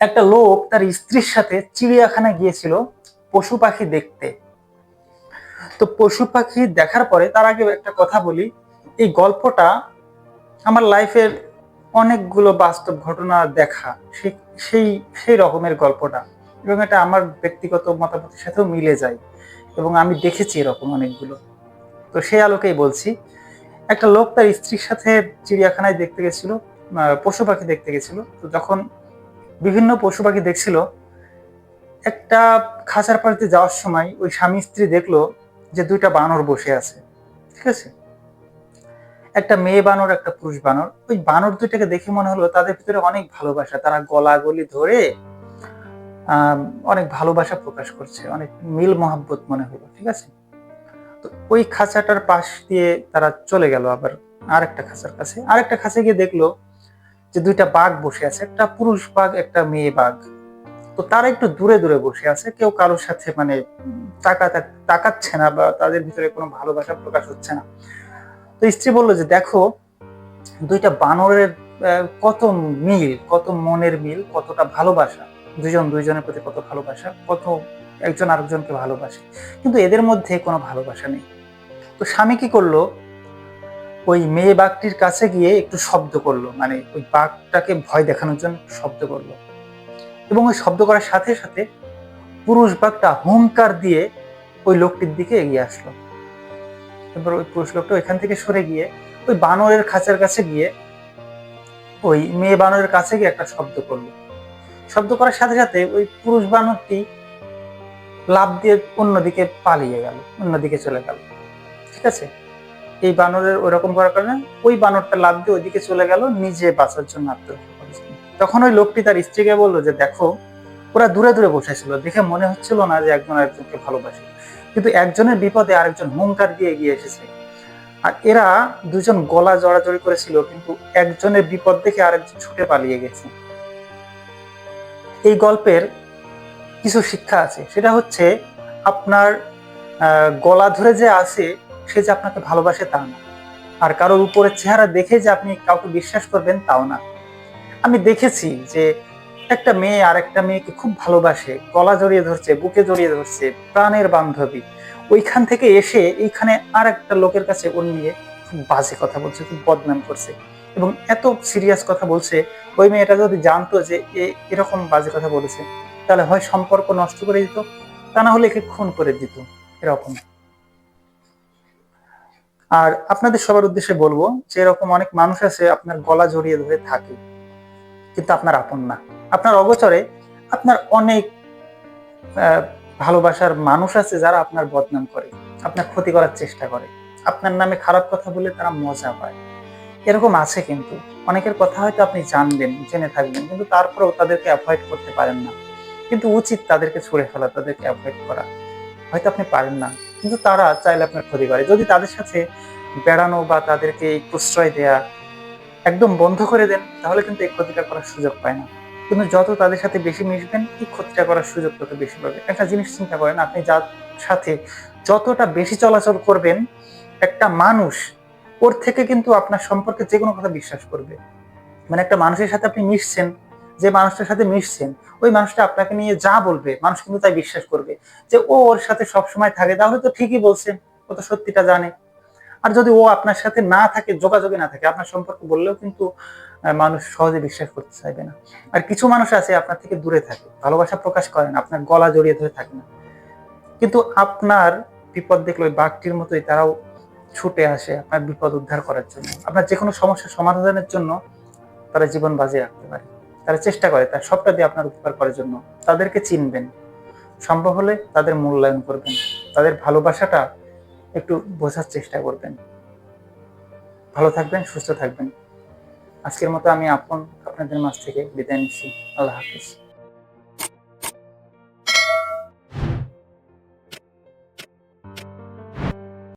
একটা লোক তার স্ত্রীর সাথে চিড়িয়াখানায় গিয়েছিল পশু পাখি দেখতে। তো পশু পাখি দেখার পরে তার আগে একটা কথা বলি, এই গল্পটা আমার লাইফের অনেকগুলো বাস্তব ঘটনা দেখা সেই সেই রকমের গল্পটা এবং এটা আমার ব্যক্তিগত মতামতের সাথেও মিলে যায় এবং আমি দেখেছি এরকম অনেকগুলো। তো সেই আলোকেই বলছি, একটা লোক তার স্ত্রীর সাথে চিড়িয়াখানায় দেখতে গেছিল পশু পাখি দেখতে গেছিল। তো যখন বিভিন্ন পশু পাখি দেখছিল। একটা খাঁচার পাড়িতে যাওয়ার সময় ওই স্বামী স্ত্রী দেখল যে দুইটা বানর বসে আছে, ঠিক আছে? একটা মেয়ে বানর, একটা পুরুষ বানর। ওই বানর দুইটাকে দেখে মনে হলো তাদের ভিতরে অনেক ভালোবাসা। তারা গলাগলি ধরে আহ অনেক ভালোবাসা প্রকাশ করছে, অনেক মিল মহাব্বত মনে হলো, ঠিক আছে? তো ওই খাঁচাটার পাশ দিয়ে তারা চলে গেল আবার আরেকটা খাঁচার কাছে। আরেকটা খাঁচে গিয়ে দেখল যে দুইটা বাঘ বসে আছে, একটা পুরুষ বাঘ, একটা মেয়ে বাঘ। তো তারা একটু দূরে দূরে বসে আছে, কেউ কারোর সাথে মানে তাকা তাকাচ্ছে না বা তাদের ভিতরে কোনো ভালোবাসা প্রকাশ হচ্ছে না। তো স্ত্রী বলল যে, দেখো, দুইটা বানরের কত মিল, কত মনের মিল, কতটা ভালোবাসা। দুজন দুইজনের প্রতি কত ভালোবাসা, কত একজন আরেকজনকে ভালোবাসে। কিন্তু এদের মধ্যে কোনো ভালোবাসা নেই। তো স্বামী কি করল? ওই মেয়ে বাঘটির কাছে গিয়ে একটু শব্দ করল মানে ওই বাঘটাকে ভয় দেখানোর জন্য শব্দ করল। এবং ওই শব্দ করার সাথে সাথে পুরুষ বাঘটা হুঙ্কার দিয়ে ওই লোকটির দিকে এগিয়ে আসলো। এবার ওই পুরুষ লোকটা ওইখান থেকে সরে গিয়ে ওই বানরের খাঁচার কাছে গিয়ে ওই মেয়ে বানরের কাছে গিয়ে একটা শব্দ করল। শব্দ করার সাথে সাথে ওই পুরুষ বানরটি লাভ দিয়ে অন্যদিকে পালিয়ে গেল, অন্যদিকে চলে গেল। ঠিক আছে? এই বানরের ওরকম করার কারণে ওই বানরটা লাভ দিয়ে ওইদিকে চলে গেল, নিজে বাঁচার জন্য আত্মরক্ষা জন্য। তখন ওই লোকটি তার স্ত্রীকে বলল যে, দেখো, ওরা দূরে দূরে বসেছিল দেখে মনে হচ্ছিল না যে একজন আরেকজনকে ভালোবাসে। কিন্তু একজনের বিপদে আরেকজন হুঙ্কার দিয়ে এগিয়ে এসেছে। আর এরা দুজন গলা জড়াজড়ি করেছিল, কিন্তু একজনের বিপদ দেখে আরেকজন ছুটে পালিয়ে গেছে। এই গল্পের কিছু শিক্ষা আছে। সেটা হচ্ছে, আপনার গলা ধরে যে আছে সে যে আপনাকে ভালোবাসে তা না। আর কারোর উপরের চেহারা দেখে যে আপনি কাউকে বিশ্বাস করবেন তাও না। আমি দেখেছি যে একটা মেয়ে আর একটা মেয়েকে খুব ভালোবাসে, গলা জড়িয়ে ধরছে, বুকে জড়িয়ে ধরছে, প্রাণের বান্ধবী। ওইখান থেকে এসে এইখানে আর একটা লোকের কাছে ওর নিয়ে খুব বাজে কথা বলছে, খুব বদনাম করছে এবং এত সিরিয়াস কথা বলছে। ওই মেয়েটা যদি জানতো যে এ এরকম বাজে কথা বলেছে, তাহলে হয় সম্পর্ক নষ্ট করে দিত, তা না হলে একে খুন করে দিত, এরকম। আর আপনাদের সবার উদ্দেশ্যে বলব যে এরকম অনেক মানুষ আছে, আপনার গলা জড়িয়ে ধরে থাকে, কিন্তু আপনার আপন না। আপনার অগোচরে আপনার অনেক ভালোবাসার মানুষ আছে যারা আপনার বদনাম করে, আপনার ক্ষতি করার চেষ্টা করে। আপনার নামে খারাপ কথা বলে তারা মজা পায়। এরকম আছে কিন্তু। অনেকের কথা হয়তো আপনি জানবেন, জেনে থাকবেন, কিন্তু তারপরেও তাদেরকে অ্যাভয়েড করতে পারেন না। কিন্তু উচিত তাদেরকে ছুড়ে ফেলা, তাদেরকে অ্যাভয়েড করা। হয়তো আপনি পারেন না। কিন্তু তারা চাইলে আপনার ক্ষতি করে। যদি তাদের সাথে বেড়ানো বা তাদেরকে এই প্রশ্রয় দেয়া একদম বন্ধ করে দেন, তাহলে কিন্তু এই ক্ষতিটা করার সুযোগ পায় না। কিন্তু যত তাদের সাথে বেশি মিশবেন, এই ক্ষতিটা করার সুযোগ তত বেশি পাবে। একটা জিনিস চিন্তা করেন, আপনি যার সাথে যতটা বেশি চলাচল করবেন, একটা মানুষ ওর থেকে কিন্তু আপনার সম্পর্কে যে কোনো কথা বিশ্বাস করবে। মানে একটা মানুষের সাথে আপনি মিশছেন যে মানুষটার সাথে মিশছেন, ওই মানুষটা আপনাকে নিয়ে যা বলবে, মানুষ কিন্তু তাই বিশ্বাস করবে যে ও ওর সাথে সব সময় থাকে, তাহলে তো ঠিকই বলছেন, ও তো সত্যিটা জানে। আর যদি ও আপনার সাথে না থাকে, যোগাযোগে না থাকে, আপনার সম্পর্ক বললেও কিন্তু মানুষ সহজে বিশ্বাস করতে চাইবে না। আর কিছু মানুষ আছে আপনার থেকে দূরে থাকে, ভালোবাসা প্রকাশ করেন, আপনার গলা জড়িয়ে ধরে থাকে না। কিন্তু আপনার বিপদ দেখলে ওই বাঘটির মতোই তারাও ছুটে আসে আপনার বিপদ উদ্ধার করার জন্য। আপনার যে কোনো সমস্যা সমাধানের জন্য তারা জীবন বাজিয়ে রাখতে পারে। তারা চেষ্টা করে তার সবটা দিয়ে আপনার উপকার করার জন্য। তাদেরকে চিনবেন। সম্ভব হলে তাদের মূল্যায়ন করবেন। তাদের ভালোবাসাটা একটু বোঝার চেষ্টা করবেন। ভালো থাকবেন, সুস্থ থাকবেন। আজকের মতো আমি আপন আপনাদের মাছ থেকে বিদায় নিচ্ছি। আল্লাহ হাফিজ।